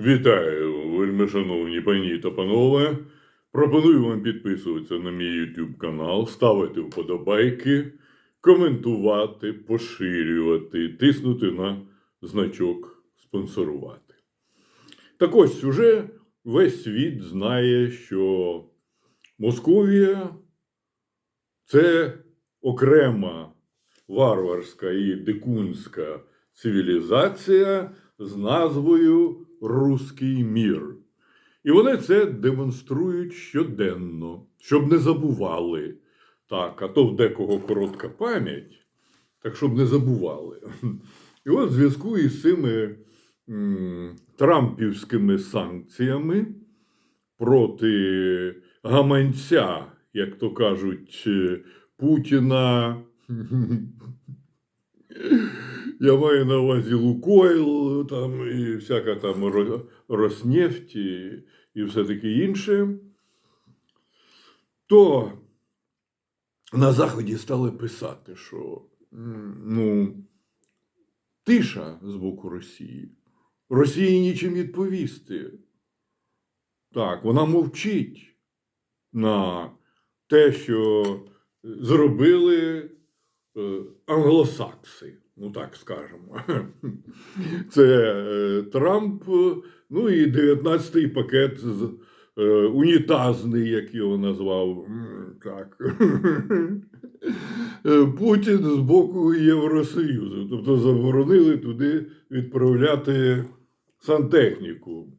Вітаю, вельми шановні пані та панове. Пропоную вам підписуватися на мій YouTube канал, ставити вподобайки, коментувати, поширювати, тиснути на значок спонсорувати. Так ось уже весь світ знає, що Московія це окрема варварська і дикунська цивілізація з назвою Руський мір. І вони це демонструють щоденно, щоб не забували. Так, а то в декого коротка пам'ять, так щоб не забували. І от в зв'язку із цими м, трампівськими санкціями проти гаманця, як то кажуть, Путіна. Я маю на увазі Лукойл, там і всяка там Ро- Роснефть і, і все таке інше. То на Заході стали писати, що ну, тиша з боку Росії. Росії нічим відповісти. Так, вона мовчить на те, що зробили е, англосакси, ну так скажемо. Це е, Трамп, ну і 19-й пакет з е, унітазний, як його назвав. Так. Е, Путін з боку Євросоюзу. Тобто заборонили туди відправляти сантехніку,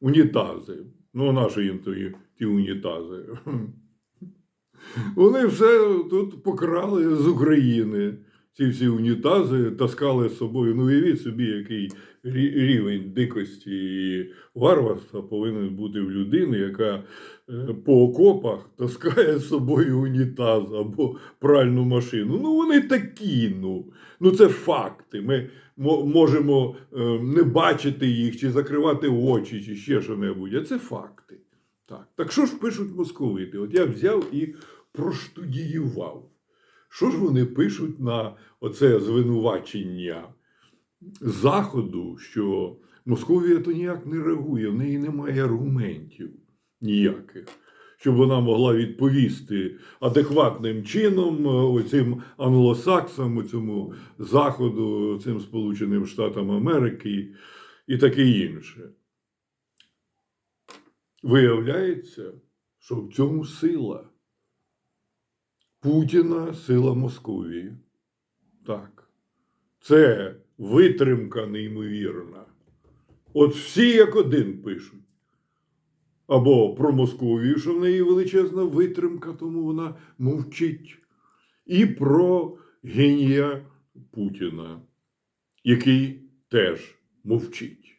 унітази. Ну, наші їм ті, ті унітази. Вони все тут покрали з України. Ці всі унітази таскали з собою. Ну, уявіть собі, який рівень дикості і варварства повинен бути в людини, яка е, по окопах таскає з собою унітаз або пральну машину. Ну, вони такі. Ну, ну це факти. Ми можемо е, не бачити їх, чи закривати очі, чи ще що-небудь. А це факти. Так, так що ж пишуть московити? От я взяв і проштудіював. Що ж вони пишуть на оце звинувачення Заходу, що Московія то ніяк не реагує, в неї немає аргументів ніяких, щоб вона могла відповісти адекватним чином е, оцим англосаксам, цьому Заходу, цим Сполученим Штатам Америки і таке інше. Виявляється, що в цьому сила. Путіна сила Московії. Так. Це витримка неймовірна. От всі як один пишуть. Або про Московію, що в неї величезна витримка, тому вона мовчить. І про генія Путіна, який теж мовчить.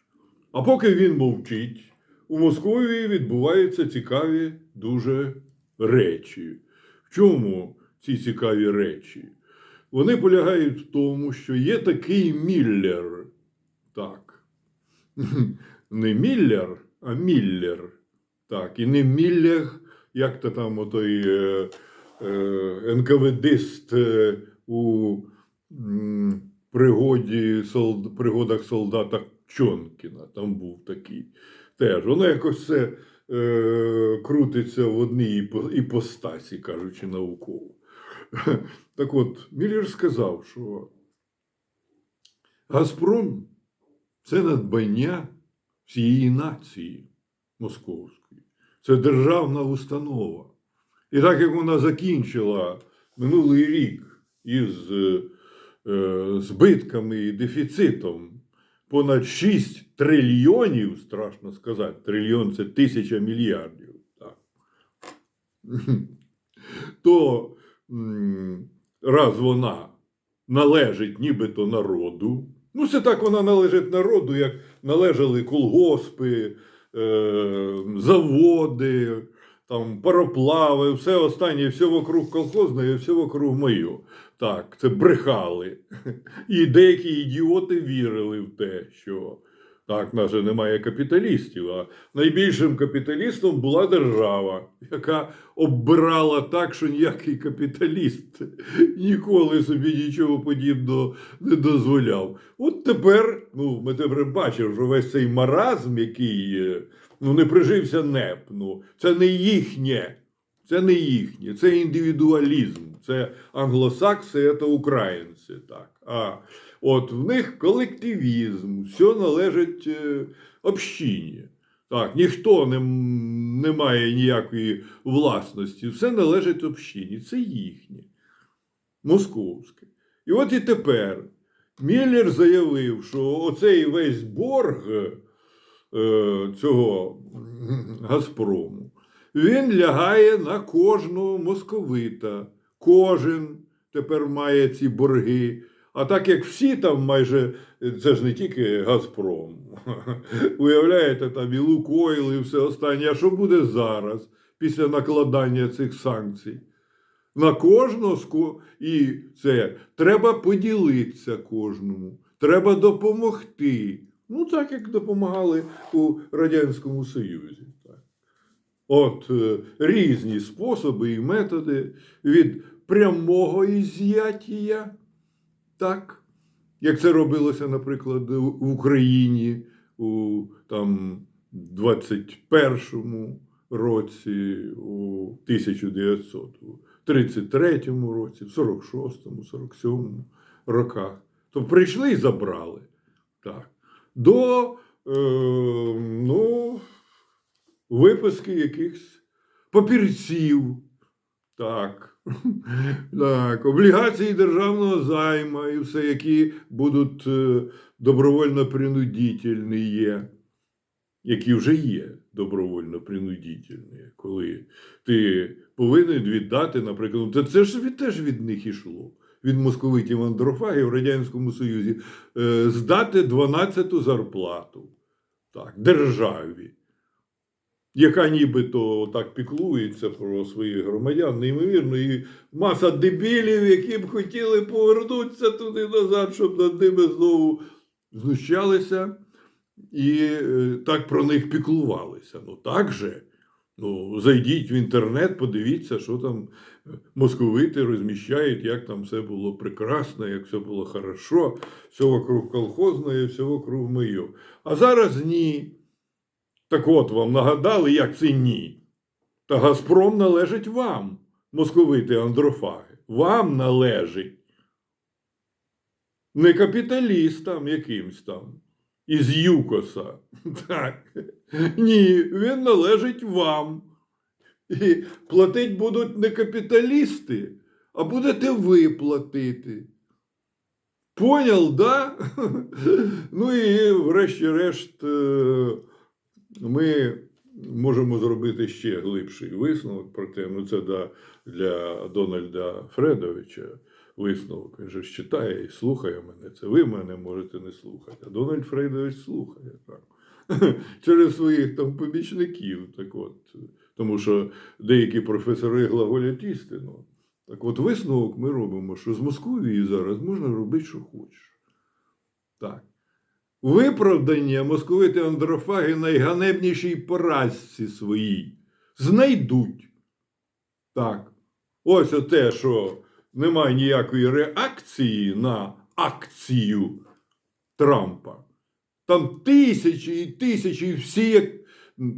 А поки він мовчить, у Московії відбуваються цікаві дуже речі. В чому ці цікаві речі? Вони полягають в тому, що є такий Міллер. Так. Не Міллер, а Міллер. Так. І не Міллер, як то там отой е, е, НКВДист е, у пригоді, солд, пригодах солдата Чонкіна. Там був такий. Теж воно якось все е, крутиться в одній іпостасі, кажучи науково. Так от, Міллер сказав, що Газпром це надбання всієї нації московської. Це державна установа. І так як вона закінчила минулий рік із е, збитками і дефіцитом понад 6 трильйонів, страшно сказати, трильйон це тисяча мільярдів. То раз вона належить нібито народу, ну це так вона належить народу, як належали колгоспи, е, заводи, там, пароплави, все останнє, все вокруг колхозне і все вокруг моє. Так, це брехали. І деякі ідіоти вірили в те, що Так, в же немає капіталістів, а найбільшим капіталістом була держава, яка оббирала так, що ніякий капіталіст ніколи собі нічого подібного не дозволяв. От тепер, ну, ми тепер бачимо, що весь цей маразм, який ну, не прижився НЕП, ну, це не їхнє. Це не їхнє, це індивідуалізм, це англосакси, це українці. Так. А от в них колективізм, все належить е, общині. Так, ніхто не, не має ніякої власності, все належить общині, це їхнє, московське. І от і тепер Міллер заявив, що оцей весь борг е, цього Газпрому він лягає на кожного московита. Кожен тепер має ці борги. А так як всі там майже, це ж не тільки Газпром. Уявляєте, там і Лукойл, і все останнє. А що буде зараз, після накладання цих санкцій? На кожного і це треба поділитися кожному, треба допомогти. Ну, так як допомагали у Радянському Союзі. От е, різні способи і методи від прямого ізяття, так, як це робилося, наприклад, в Україні у там 21-му році, у 1933 році, в 46-му, 47-му роках. То прийшли і забрали. Так. До е, ну, виписки якихось папірців. Так. так. Облігації державного займа і все, які будуть е, добровольно принудительні є, які вже є добровольно принудительні, коли ти повинен віддати, наприклад, ну, це, це ж від, теж від них ішло. Від московитів андрофагів в Радянському Союзі е, здати 12-ту зарплату так, державі яка нібито так піклується про своїх громадян, неймовірно, і маса дебілів, які б хотіли повернутися туди назад, щоб над ними знову знущалися і е, так про них піклувалися. Ну так же. Ну, зайдіть в інтернет, подивіться, що там е, московити розміщають, як там все було прекрасно, як все було хорошо, все вокруг колхозне, все вокруг моє. А зараз ні. Так от вам нагадали, як це ні. Та Газпром належить вам, московити андрофаги. Вам належить. Не капіталістам якимсь там із ЮКОСа. Так. Ні, він належить вам. І платить будуть не капіталісти, а будете ви платити. Понял, да? Ну і врешті-решт. Ми можемо зробити ще глибший висновок про те, ну це для Дональда Фредовича висновок. Він же ж читає і слухає мене. Це ви мене можете не слухати. А Дональд Фредович слухає так. через своїх там помічників. Так от, тому що деякі професори глаголятісти. Ну, так от висновок ми робимо, що з Московії зараз можна робити, що хочеш. Так. Виправдання московити андрофаги найганебнішій поразці своїй знайдуть. Так. Ось оте, що немає ніякої реакції на акцію Трампа. Там тисячі і тисячі, і всі як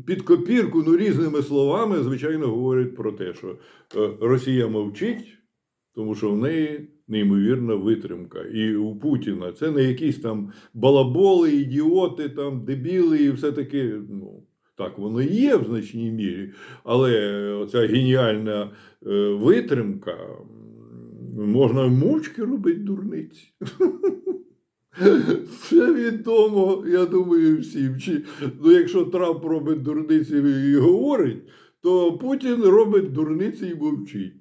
під копірку, ну різними словами, звичайно, говорять про те, що е, Росія мовчить, тому що в неї неймовірна витримка. І у Путіна це не якісь там балаболи, ідіоти, там, дебіли і все таке. Ну, так, воно є в значній мірі, але оця геніальна е, витримка можна мовчки робити дурниці. Це відомо, я думаю, всім. Чи, ну, якщо Трамп робить дурниці і говорить, то Путін робить дурниці і мовчить.